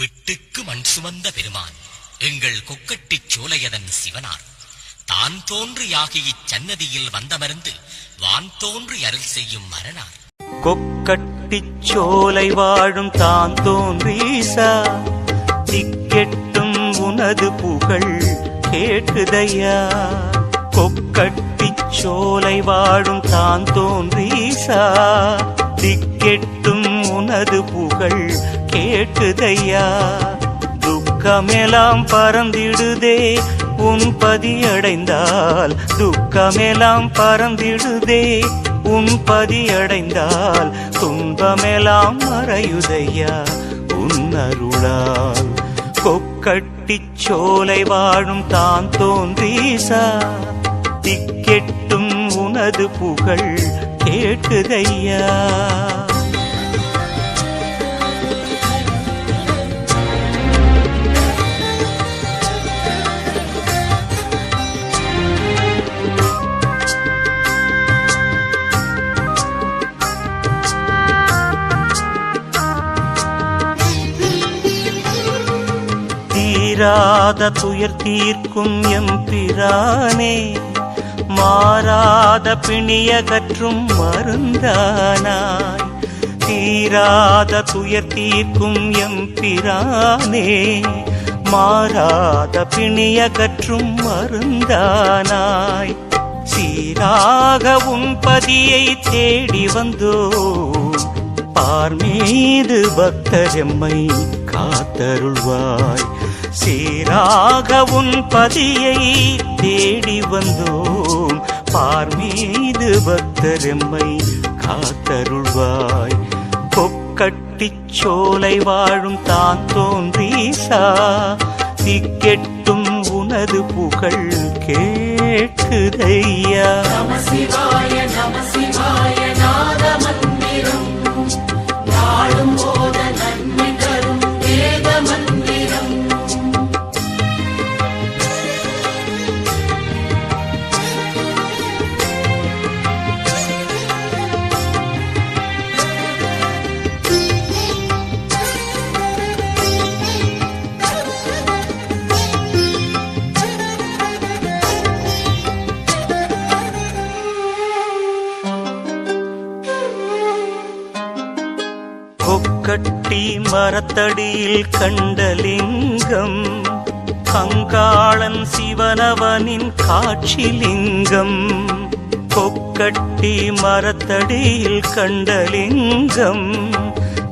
பிட்டுக்கு மண் சுமந்த பெருமான் எங்கள் கொக்கட்டிச் சோலையதன் சிவனார். தான் தோன்றியாகி இச்சன்னதியில் வந்தமர்ந்து வான் தோன்றி அருள் செய்யும் மரணார். கொக்கட்டிச் சோலை வாழும் தான் தோன்றீசா திக்கெட்டும் உனது புகழ் கேட்டுதையா. கொக்கட்டிச் சோலை வாழும் தான் தோன்றீசா திக்கெட்டும் உனது புகழ் கேட்குதையா? துக்கமெல்லாம் பறந்திடுதே உன் பதியடைந்தால். துக்கமெல்லாம் பறந்திடுதே உன் பதியடைந்தால். துன்பமெல்லாம் மறையுதையா உன் அருளால். கொக்கட்டி சோலை வாழும் தான் தோன்றீசா? திக்கெட்டும் உனது புகழ் கேட்டுதையா தீராத துயர் தீர்க்கும் எம்பிரானே மாறாத பிணியகற்றும் மருந்தானாய். தீராத துயர் தீர்க்கும் எம்பிரானே மாறாத பிணியகற்றும் மருந்தானாய். சீராகவும் பதியை தேடி வந்தோம். பார் மீது பக்தரெம்மை காத்தருள்வாய். சீராக உன் பதியை தேடி வந்தோம். பார் மீது பக்தரெம்மை காத்தருள்வாய். கொக்கட்டி சோலை வாழும் தான் தோன்றீசா? திக்கெட்டும் உனது புகழ் கேட்குதையா? நமசிவாய நமசிவாய மரத்தடியில் கண்டலிங்கம் கங்காளன் சிவனவனின் காட்சிலிங்கம் கொக்கட்டி மரத்தடியில் கண்டலிங்கம்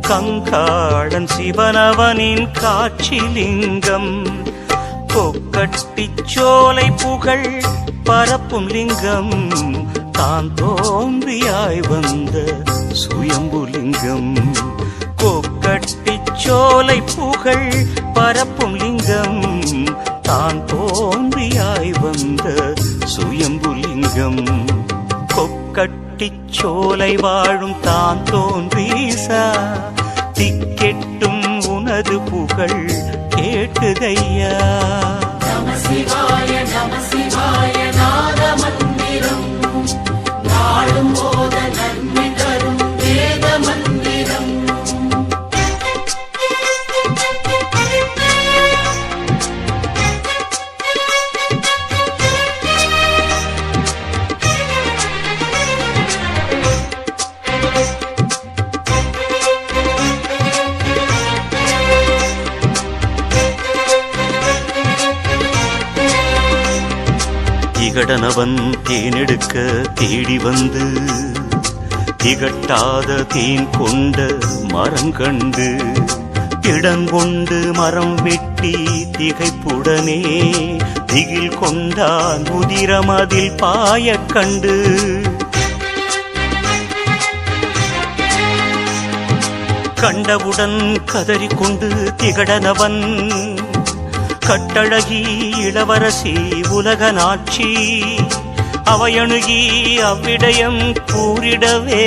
கங்காளன் சிவனவனின் காட்சிலிங்கம். கொக்கட்டி சோலை புகழ் பரப்பும் லிங்கம் தான் தோன்றியாய் வந்த சுயம்புலிங்கம் கட்டிச்சோலை புகழ் பரப்பும் லிங்கம் தான் தோன்றியாய் வந்த சுயம்புலிங்கம் கொக்கட்டிச்சோலை வாழும் தான் தோன்றீசா திக்கெட்டும் உனது புகழ் கேட்டுதையா நமசிவாய நமசிவாய நாத மந்திரம் நாளும் போத நன்மை திகடனவன் தேனெடுக்க தேடி வந்து திகட்டாத தேன் கொண்ட மரம் கண்டு இடங்கொண்டு மரம் வெட்டி திகைப்புடனே திகில் கொண்டான் உதிரம் அதில் பாயக் கண்டு. கண்டவுடன் கதறிக்கொண்டு திகடனவன் கட்டழகி இளவரசி உலகநாட்சி. அவையணுகி அவ்விடயம் கூறிடவே.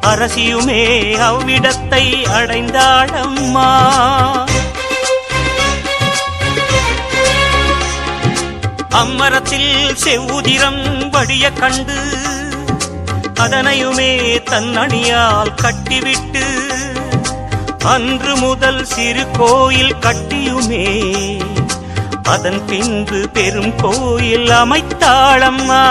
அரசியுமே அவ்விடத்தை அடைந்தாளம்மா. அம்மரத்தில் செவ்வுதிரம் வடிய கண்டு அதனையுமே தன்னணியால் கட்டிவிட்டு அன்று முதல் சிறு கோயில் கட்டியுமே. அதன் பின்பு பெரும் கோயில் அமைத்தாளம்மா.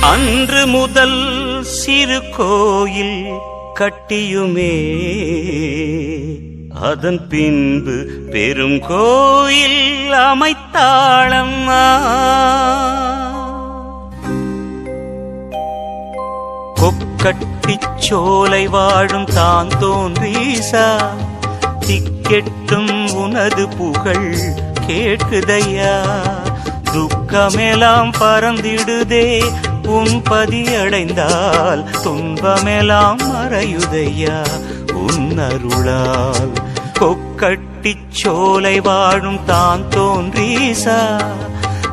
அன்று முதல் சிறு கோயில் கட்டியுமே. அதன் பின்பு பெரும் கோயில் அமைத்தாளம்மா கொக்கட்டிச் சோலை வாழும் தான் தோன்றீசா திக்கெட்டும் உனது புகழ் கேட்குதையா. துக்கமெல்லாம் பறந்திடுதே உன் பதியடைந்தால் துன்பமெல்லாம் மறையுதையா. உன் அருளால் கொக்கட்டி சோலை வாழும் தான் தோன்றீசா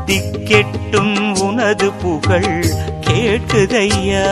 திக்கெட்டும் உனது புகழ் கேட்குதையா